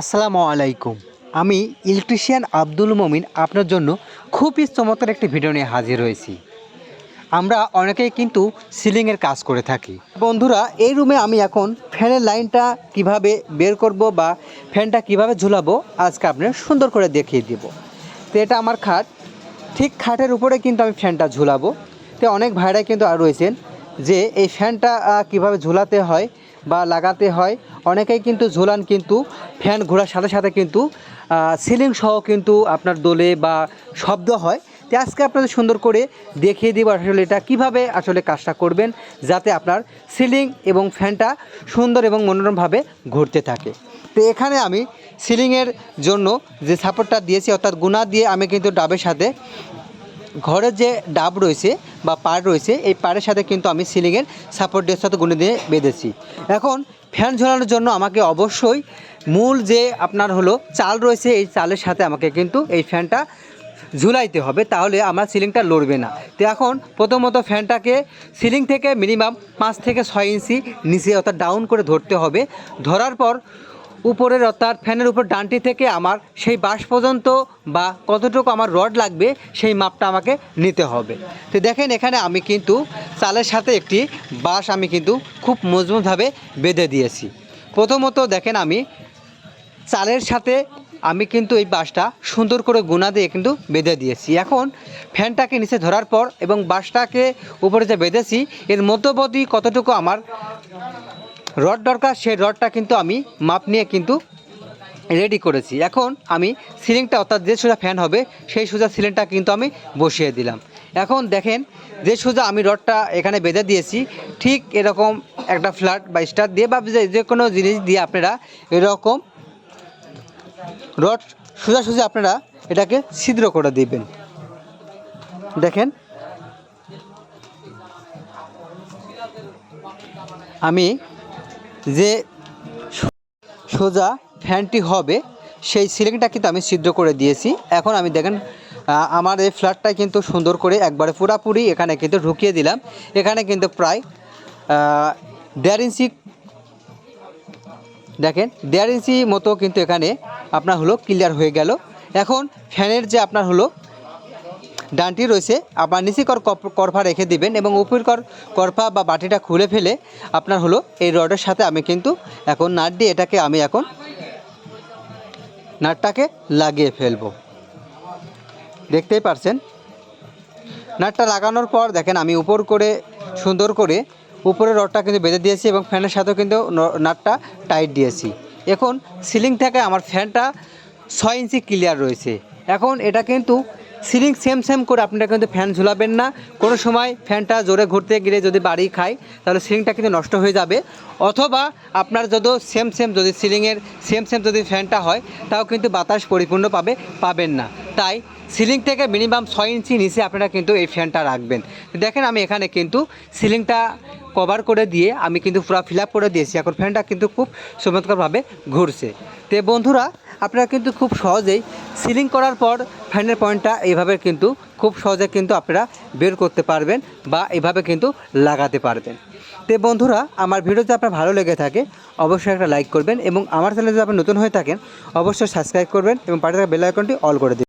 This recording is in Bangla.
আসসালামু আলাইকুম। আমি ইলেকট্রিশিয়ান আব্দুল মমিন আপনার জন্য খুবই চমৎকার একটি ভিডিও নিয়ে হাজির হয়েছি। আমরা অনেকেই কিন্তু সিলিংয়ের কাজ করে থাকি। বন্ধুরা, এই রুমে আমি এখন ফ্যানের লাইনটা কীভাবে বের করব বা ফ্যানটা কীভাবে ঝুলাবো আজকে আপনার সুন্দর করে দেখিয়ে দেব। তো এটা আমার খাট। ঠিক খাটের উপরে কিন্তু আমি ফ্যানটা ঝুলাবো। তো অনেক ভাইরাই কিন্তু আর রয়েছেন যে এই ফ্যানটা কীভাবে ঝুলাতে হয় বা লাগাতে হয়। অনেকেই কিন্তু ঝুলান কিন্তু, ফ্যান ঘোরার সাথে সাথে কিন্তু সিলিং সহ কিন্তু আপনার দোলে বা শব্দ হয়। তো আজকে আপনাদের সুন্দর করে দেখিয়ে দিব আসলে এটা কীভাবে আসলে কাজটা করবেন, যাতে আপনার সিলিং এবং ফ্যানটা সুন্দর এবং মনোরমভাবে ঘুরতে থাকে। তো এখানে আমি সিলিংয়ের জন্য যে সাপোর্টটা দিয়েছি, অর্থাৎ গুণা দিয়ে আমি কিন্তু ডাবের সাথে ঘরের যে ডাব রয়েছে বা পাড় রয়েছে, এই পাড়ের সাথে কিন্তু আমি সিলিংয়ের সাপোর্ট দিয়ে সাথে গুনে দিয়ে বেঁধেছি। এখন ফ্যান ঝোলানোর জন্য আমাকে অবশ্যই মূল যে আপনার হলো চাল রয়েছে, এই চালের সাথে আমাকে কিন্তু এই ফ্যানটা ঝুলাইতে হবে, তাহলে আমার সিলিংটা লড়বে না। তো এখন প্রথমত ফ্যানটাকে সিলিং থেকে মিনিমাম পাঁচ থেকে ছয় ইঞ্চি নিচে অর্থাৎ ডাউন করে ধরতে হবে। ধরার পর উপরের অর্থাৎ ফ্যানের উপর ডানটি থেকে আমার সেই বাস পর্যন্ত বা কতটুকু আমার রড লাগবে, সেই মাপটা আমাকে নিতে হবে। তো দেখেন, এখানে আমি কিন্তু চালের সাথে একটি বাঁশ আমি কিন্তু খুব মজবুতভাবে বেঁধে দিয়েছি। প্রথমত দেখেন আমি চালের সাথে আমি কিন্তু এই বাঁশটা সুন্দর করে গুণা দিয়ে কিন্তু বেঁধে দিয়েছি। এখন ফ্যানটাকে নিচে ধরার পর এবং বাঁশটাকে উপরে যে বেঁধেছি, এর মধ্যবর্তী কতটুকু আমার রড দরকার, সেই রডটা কিন্তু আমি মাপ নিয়ে কিন্তু রেডি করেছি। এখন আমি সিলিংটা অর্থাৎ যে সোজা ফ্যান হবে, সেই সোজা সিলিংটা কিন্তু আমি বসিয়ে দিলাম। এখন দেখেন, যে সোজা আমি রডটা এখানে বেঁধে দিয়েছি, ঠিক এরকম একটা ফ্ল্যাট বা স্টার দিয়ে বা যে- কোনো জিনিস দিয়ে আপনারা এরকম রড সোজা সোজা আপনারা এটাকে ছিদ্র করে দিবেন। দেখেন, আমি যে সোজা ফ্যানটি হবে, সেই সিলিংটা কিন্তু আমি ছিদ্র করে দিয়েছি। এখন আমি দেখেন আমার এই ফ্ল্যাটটা কিন্তু সুন্দর করে একবারে পুরাপুরি এখানে কিন্তু ঢুকিয়ে দিলাম। এখানে কিন্তু প্রায় দেড় ইঞ্চি, দেখেন, দেড় ইঞ্চি মতো কিন্তু এখানে আপনার হলো ক্লিয়ার হয়ে গেল। এখন ফ্যানের যে আপনার হলো ডানটি রয়েছে। আপনার নিচে কর কপ- করফা রেখে দিবেন এবং উপর কর করফা বা বাটিটা খুলে ফেলে আপনার হলো এই রডের সাথে আমি কিন্তু এখন নাট দিয়ে এটাকে আমি এখন নাটটাকে লাগিয়ে ফেলব। দেখতেই পারছেন? নাটটা লাগানোর পর দেখেন আমি উপর করে সুন্দর করে উপরে রডটা কিন্তু বেঁধে দিয়েছি এবং ফ্যানের সাথেও কিন্তু নাটটা টাইট দিয়েছি। এখন সিলিং থেকে আমার ফ্যানটা ছয় ইঞ্চি ক্লিয়ার রয়েছে। এখন এটা কিন্তু সিলিং সেম সেম করে আপনারা কিন্তু ফ্যান ঝুলাবেন না। কোনো সময় ফ্যানটা জোরে ঘুরতে গেলে যদি বাড়ি খায় তাহলে সিলিংটা কিন্তু নষ্ট হয়ে যাবে। অথবা আপনার যদি সেম সেম যদি সিলিংয়ের সেম সেম যদি ফ্যানটা হয়, তাও কিন্তু বাতাস পরিপূর্ণ পাবে, পাবেন না। তাই সিলিং থেকে মিনিমাম ছয় ইঞ্চি নিচে আপনারা কিন্তু এই ফ্যানটা রাখবেন। দেখেন আমি এখানে কিন্তু সিলিংটা কভার করে দিয়ে আমি কিন্তু পুরো ফিল করে দিয়েছি। এখন ফ্যানটা কিন্তু খুব চমৎকারভাবে ঘুরছে। তো বন্ধুরা, আপনারা কিন্তু খুব সহজেই সিলিং করার পর ফ্যানের পয়েন্টটা এইভাবে কিন্তু খুব সহজে কিন্তু আপনারা বের করতে পারবেন বা এভাবে কিন্তু লাগাতে পারবেন। তো বন্ধুরা, আমার ভিডিও যদি আপনার ভালো লেগে থাকে, অবশ্যই একটা লাইক করবেন এবং আমার চ্যানেলে যদি আপনি নতুন হয়ে থাকেন, অবশ্যই সাবস্ক্রাইব করবেন এবং পাশে থাকা বেল আইকনটি অল করে দিন